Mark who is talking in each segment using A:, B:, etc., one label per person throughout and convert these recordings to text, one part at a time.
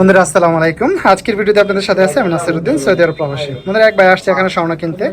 A: বন্ধুরা, আসসালামু আলাইকুম। আজকের ভিডিওতে আপনাদের সাথে আছে আমি নাসিরুদ্দিন, সৌদি আরব প্রবাসী। বন্ধুরা, এক ভাই আসছে এখানে স্বর্ণ কিনতে।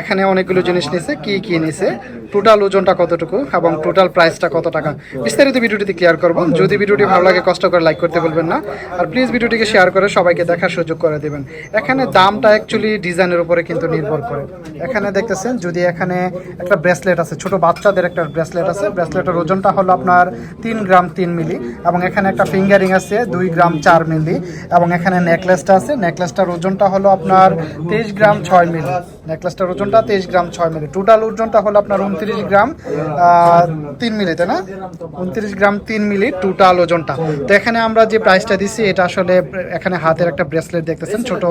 A: এখানে অনেকগুলো জিনিস নিছে, কি কি নিছে টোটাল ওজনটা কতটুকু এবং টোটাল প্রাইসটা কত টাকা, বিস্তারিত ভিডিওটিতে ক্লিয়ার করব। যদি ভিডিওটি ভালো লাগে, কষ্ট করে লাইক করতে বলবেন না। আর প্লিজ ভিডিওটিকে শেয়ার করে সবাইকে দেখার সুযোগ করে দেবেন। এখানে দামটা অ্যাকচুয়ালি ডিজাইনের উপরে কিন্তু নির্ভর করে। এখানে দেখতেছেন, যদি এখানে একটা ব্রেসলেট আছে, ছোট বাচ্চাদের একটা ব্রেসলেট আছে ব্রেসলেটের ওজনটা হলো আপনার তিন গ্রাম তিন মিলি এবং এখানে একটা ফিঙ্গারিং আছে, দুই গ্রাম চার মিলি। এবং এখানে নেকলেসটা আছে। নেকলেসটার ওজনটা হলো আপনার তেইশ গ্রাম ছয় মিলি। নেকলেসটার ওজনটা তেইশ গ্রাম ছয় মিলি। টোটাল ওজনটা হলো আপনার উনত্রিশ গ্রাম তিন মিলি, তাই না? উনত্রিশ গ্রাম তিন মিলি টোটাল ওজনটা। তো এখানে আমরা যে প্রাইসটা দিচ্ছি এটা আসলে এখানে হাতের একটা ব্রেসলেট দেখতেছেন, ছোট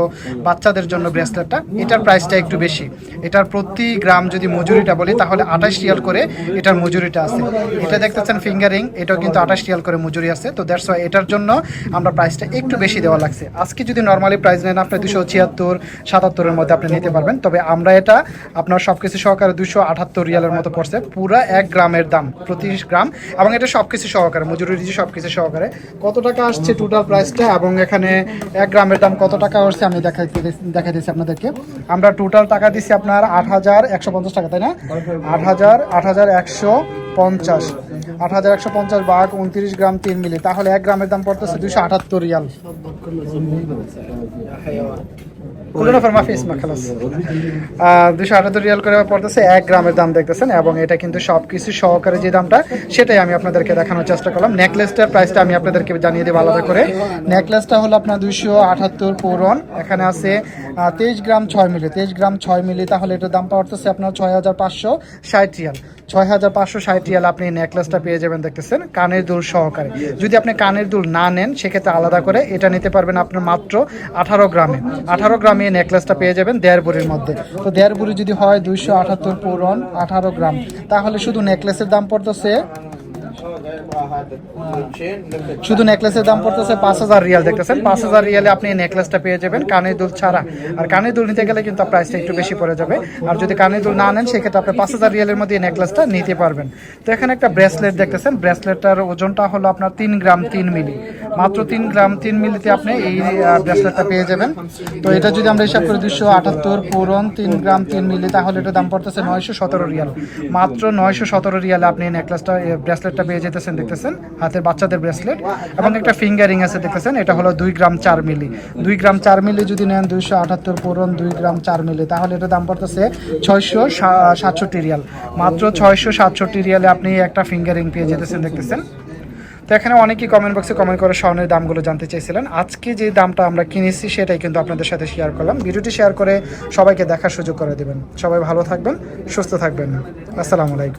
A: বাচ্চাদের জন্য ব্রেসলেটটা এটার প্রাইসটা একটু বেশি। এটার প্রতি গ্রাম যদি মজুরিটা বলি, তাহলে আঠাশ রিয়াল করে এটার মজুরিটা আছে। এটা দেখতেছেন ফিঙ্গারিং এটাও কিন্তু আঠাশ রিয়াল করে মজুরি আছে। তো ওয়াই এটার জন্য আমরা প্রাইসটা একটু বেশি দেওয়া লাগছে। আজকে যদি নর্মালি প্রাইস নেন আপনি দুশো ছিয়াত্তর, সাতাত্তরের মধ্যে আপনি নিতে পারবেন। তবে আমরা এটা আপনার সব কিছু সহকারে দুশো আটাত্তর রিয়ালের মতো পড়ছে। পুরো এক গ্রামের দাম প্রতি গ্রাম। এবং এটা সব কিছু সহকারে, মজুরি সব কিছু সহকারে। কত টাকা আসছে টোটাল প্রাইসটা এবং এখানে এক গ্রামের দাম কত টাকা আসছে? আমি দেখাইতে দেখাই দিচ্ছি আপনাদেরকে। আমরা টোটাল টাকা দিচ্ছি আপনার আট হাজার একশো পঞ্চাশ টাকা, তাই না? আট হাজার আট হাজার একশো পঞ্চাশ। আট হাজার একশো পঞ্চাশ বাঘ উনত্রিশ গ্রাম তিন মিলি। তাহলে এক গ্রামের দাম পড়তেছে দুশো আটাত্তর রিয়াল। شخبط كله زبون يا حيوان. নফর মাফি ইসমা খালাস দুশো আটাত্তর রিয়াল করে পড়তেছে, এক গ্রামের দাম দেখতেছেন, এবং এটা কিন্তু সব কিছু সহকারে যে দামটা, সেটাই আমি আপনাদেরকে দেখানোর চেষ্টা করলাম। নেকলেসটার প্রাইসটা আমি আপনাদেরকে জানিয়ে দেবো আলাদা করে। নেকলেসটা হলো আপনার দুশো আটাত্তর পৌরন, এখানে আছে তেইশ গ্রাম ছয় মিলি, তেইশ গ্রাম ছয় মিলি, তাহলে এটার দাম পড়তেছে আপনার ছয় হাজার পাঁচশো ষাট রিয়াল। ছয় হাজার পাঁচশো ষাট রিয়াল আপনি নেকলেসটা পেয়ে যাবেন, দেখতেছেন, কানের দুল সহকারে। যদি আপনি কানের দুল না নেন, সেক্ষেত্রে আলাদা করে এটা নিতে পারবেন আপনার মাত্র আঠারো গ্রামে। আঠারো গ্রামে এই নেকলেসটা পেয়ে যাবেন দেড় বুড়ির মধ্যে। তো দেড় বুড়ি যদি হয় দুইশো আটাত্তর পূরণ, আঠারো গ্রাম। তাহলে শুধু নেকলেসের দাম পড়তেছে শুধু নেকলেসের দাম পড়তেছে পাঁচ হাজার রিয়াল, দেখতেছেন? পাঁচ হাজার রিয়ালে আপনি এই নেকলেসটা পেয়ে যাবেন কানের দুল ছাড়া। আর কানের দুল নিতে গেলে কিন্তু প্রাইসটা একটু বেশি পড়ে যাবে। আর যদি কানের দুল না নেন, সেক্ষেত্রে আপনি পাঁচ হাজার রিয়ালের মধ্যে এই নেকলেসটা নিতে পারবেন। তো এখানে একটা ব্রেসলেট দেখতেছেন? ব্রেসলেটটার ওজনটা হলো আপনার তিন গ্রাম তিন মিলি। মাত্র তিন গ্রাম, তিন মিলিতে আপনি এই ব্রেসলেটটা পেয়ে যাবেন। তো এটা যদি আমরা হিসাব করি দুশো আটাত্তর পূরণ, তিন গ্রাম, তিন মিলি, তাহলে এটা দাম পড়তেছে নয়শো সতেরো রিয়াল। মাত্র নয়শো সতেরো রিয়ালে আপনি এই নেকলেসটা ব্রেসলেটটা পেয়ে যেতেছেন, দেখতেছেন? হাতের বাচ্চাদের ব্রেসলেট এবং একটা ফিঙ্গারিং আছে, দেখতেছেন? এটা হলো দুই গ্রাম, চার মিলি। দুই গ্রাম, চার মিলি যদি নেন দুইশো আটাত্তর পূরণ, দুই গ্রাম, চার মিলি, তাহলে এটা দাম পড়তেছে ছয়শো সাতষট্টি রিয়াল। মাত্র ছয়শো সাতষট্টি রিয়ালে আপনি একটা ফিঙ্গারিং পেয়ে যেতেছেন, দেখতেছেন? তো এখানে অনেকেই কমেন্ট বক্সে কমেন্ট করে স্বর্ণের দামগুলো জানতে চাইছিলেন। আজকে যে দামটা আমরা কিনেছি সেটাই কিন্তু আপনাদের সাথে শেয়ার করলাম। ভিডিওটি শেয়ার করে সবাইকে দেখার সুযোগ করে দেবেন। সবাই ভালো থাকবেন, সুস্থ থাকবেন। আসসালামু আলাইকুম।